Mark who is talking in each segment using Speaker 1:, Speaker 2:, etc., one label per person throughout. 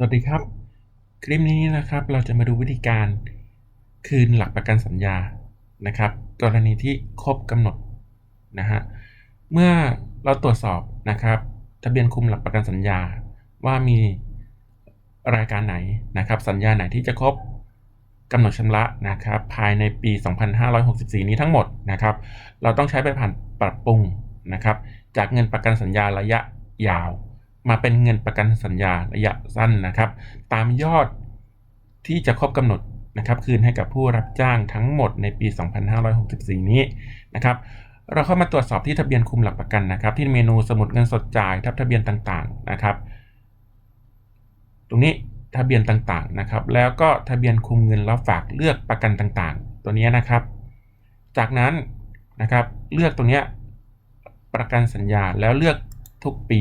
Speaker 1: สวัสดีครับ คลิปนี้นะครับเราจะมาดูวิธีการคืนหลักประกันสัญญานะครับ กรณีที่ครบกำหนดนะฮะเมื่อเราตรวจสอบนะครับทะเบียนคุมหลักประกันสัญญาว่ามีรายการไหนนะครับ สัญญาไหนที่จะครบกำหนดชำระนะครับ ภายในปี 2564 นี้ทั้งหมดนะครับ เราต้องใช้ไปผ่านปรับปรุงนะครับ จากเงินประกันสัญญาระยะยาว มาเป็นเงินประกันสัญญาระยะสั้นนะครับ ตามยอดที่จะครบกำหนดนะครับคืนให้กับผู้รับจ้างทั้งหมดในปี 2564 นี้นะครับเราเข้ามาตรวจสอบที่ทะเบียนคุมหลักประกันนะครับ ที่เมนูสมุดเงินสดจ่ายทับทะเบียนต่างๆนะครับ ตรงนี้ทะเบียนต่างๆนะครับ แล้วก็ทะเบียนคุมเงินรับฝากเลือกประกันต่างๆ ตัวนี้นะครับ จากนั้นนะครับเลือกตรงนี้ประกันสัญญาแล้วเลือกทุกปี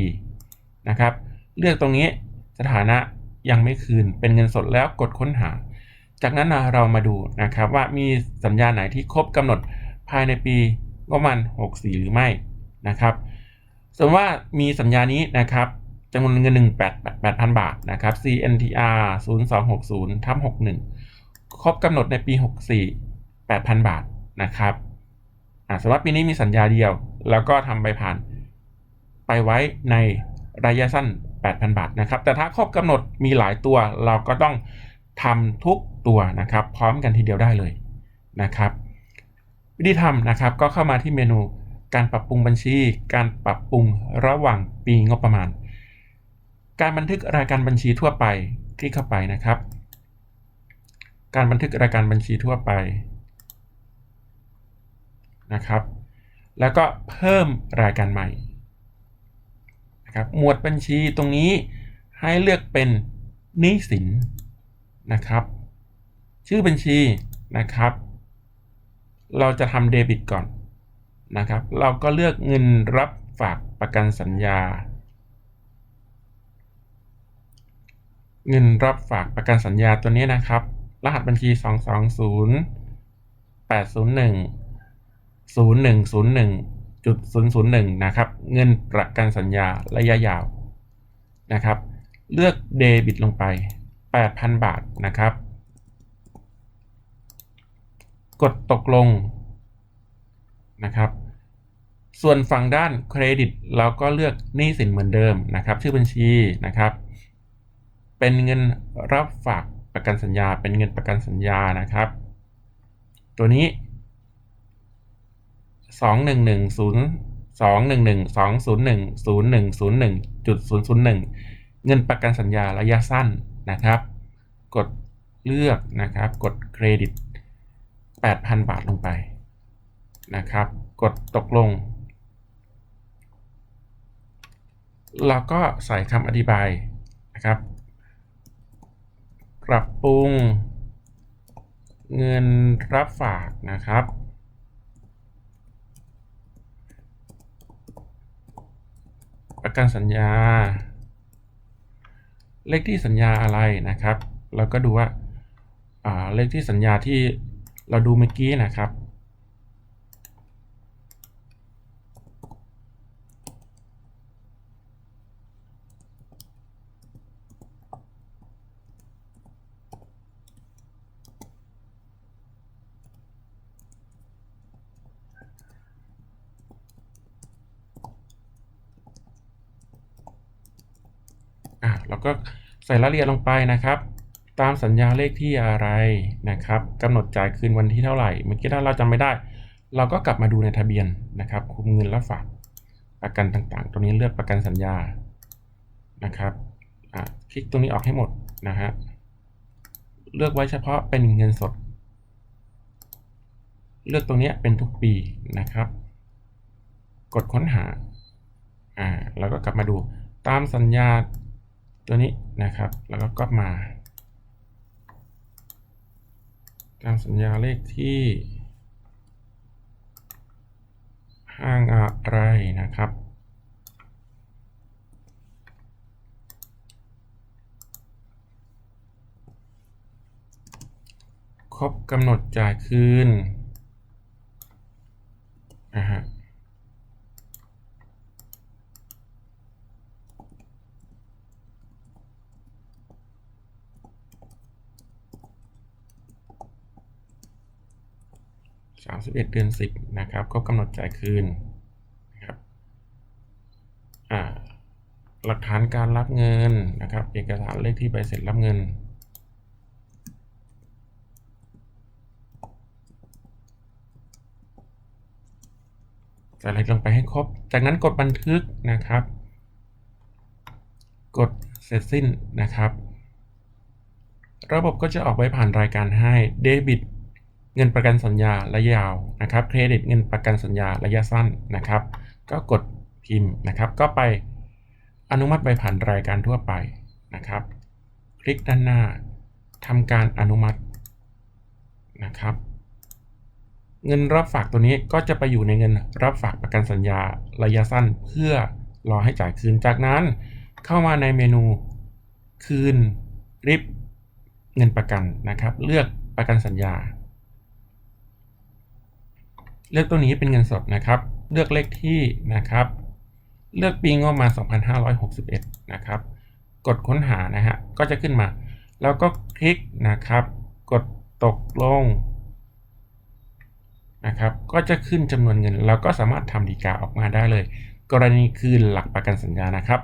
Speaker 1: นะครับ เลือกตรงนี้สถานะยังไม่คืนเป็นเงินสดแล้วกดค้นหา จากนั้นเรามาดูนะครับว่ามีสัญญาไหนที่ครบกำหนดภายในปีงบประมาณ64 หรือไม่นะครับสมมติว่ามีสัญญานี้นะครับจำนวนเงิน 1 8 8,000บาทนะครับ CNTR 0260ทับ61 ครบกำหนดในปี 64 8,000 บาทนะครับสำหรับปีนี้มีสัญญาเดียว แล้วก็ทำใบผ่านไปไว้ใน ระยะสั้น 8,000 บาทนะครับ แต่ถ้าครบกำหนดมีหลายตัวเราก็ต้องทำทุกตัวนะครับ พร้อมกันทีเดียวได้เลยนะครับ วิธีทำนะครับก็เข้ามาที่เมนูการปรับปรุงบัญชี การปรับปรุงระหว่างปีงบประมาณ การบันทึกรายการบัญชีทั่วไปคลิกเข้าไปนะครับ การบันทึกรายการบัญชีทั่วไปนะครับ แล้วก็เพิ่มรายการใหม่ นะครับหมวดบัญชีตรงนี้ให้เลือกเป็นหนี้สินนะครับ ชื่อบัญชีนะครับ เราจะทำเดบิตก่อนนะครับ เราก็เลือกเงินรับฝากประกันสัญญา เงินรับฝากประกันสัญญาตัวนี้นะครับ รหัสบัญชี 220 801 0101 จุด001 นะครับ เงินประกันสัญญาระยะยาวนะครับ เลือกเดบิตลงไป 8,000 บาทนะครับ กดตกลงนะครับ ส่วนฝั่งด้านเครดิตเราก็เลือกหนี้สินเหมือนเดิมนะครับ ชื่อบัญชีนะครับ เป็นเงินรับฝากประกันสัญญา เป็นเงินประกันสัญญานะครับ ตัวนี้ สองหนึ่งหนึ่งศูนย์สองหนึ่งหนึ่งสองศูนย์หนึ่งศูนย์หนึ่งศูนย์หนึ่งจุดศูนย์ศูนย์หนึ่งเงินประกันสัญญาระยะสั้นนะครับ กดเลือกนะครับ กดเครดิตแปดพันบาทลงไปนะครับ กดตกลงเราก็ใส่คำอธิบายนะครับ ปรับปรุงเงินรับฝากนะครับ การสัญญา เลขที่สัญญาอะไรนะครับเราก็ดูว่าเลขที่สัญญาที่เราดูเมื่อกี้นะครับ อะเราก็ใส่รายละเอียดลงไปนะครับ ตามสัญญาเลขที่อะไรนะครับกำหนดจ่ายคืนวันที่เท่าไหร่เมื่อกี้ถ้าเราจำไม่ได้ เราก็กลับมาดูในทะเบียนนะครับคุมเงินและฝากประกันต่างๆ ตรงนี้เลือกประกันสัญญานะครับอะคลิกตรงนี้ออกให้หมดนะฮะเลือกไว้เฉพาะเป็นเงินสด เลือกตรงนี้เป็นทุกปีนะครับ กดค้นหาอ่าแล้วก็กลับมาดูตามสัญญา ตัวนี้นะครับ แล้วก็ก๊อปมาตามสัญญาเลขที่ ห้างอะไรนะครับ ครบกำหนดจ่ายคืนนะฮะ 31 เดือน 10 นะครับครบกำหนดจ่ายคืนนะครับหลักฐานการรับเงินนะครับ เอกสารเลขที่ใบเสร็จรับเงินใส่รายละเอียดลงไปให้ครบ จากนั้นกดบันทึกนะครับ กดเสร็จสิ้นนะครับ ระบบก็จะออกใบผ่านรายการให้เดบิต เงินประกันสัญญาระยะยาวนะครับเครดิตเงินประกันสัญญาระยะสั้นนะครับ ก็กดพิมพ์นะครับ ก็ไปอนุมัติใบผ่านรายการทั่วไปนะครับ คลิกด้านหน้าทำการอนุมัตินะครับ เงินรับฝากตัวนี้ก็จะไปอยู่ในเงินรับฝากประกันสัญญาระยะสั้น เพื่อรอให้จ่ายคืนจากนั้น เข้ามาในเมนูคืนริบเงินประกันนะครับ เลือกประกันสัญญา เลือกตัวนี้เป็นเงินสดนะครับ เลือกเลขที่นะครับ เลือกปีงบประมา 2561 นะครับ กดค้นหานะฮะ ก็จะขึ้นมา แล้วก็คลิกนะครับ กดตกลงนะครับ ก็จะขึ้นจำนวนเงิน แล้วก็สามารถทำดีกาออกมาได้เลย กรณีคืนหลักประกันสัญญานะครับ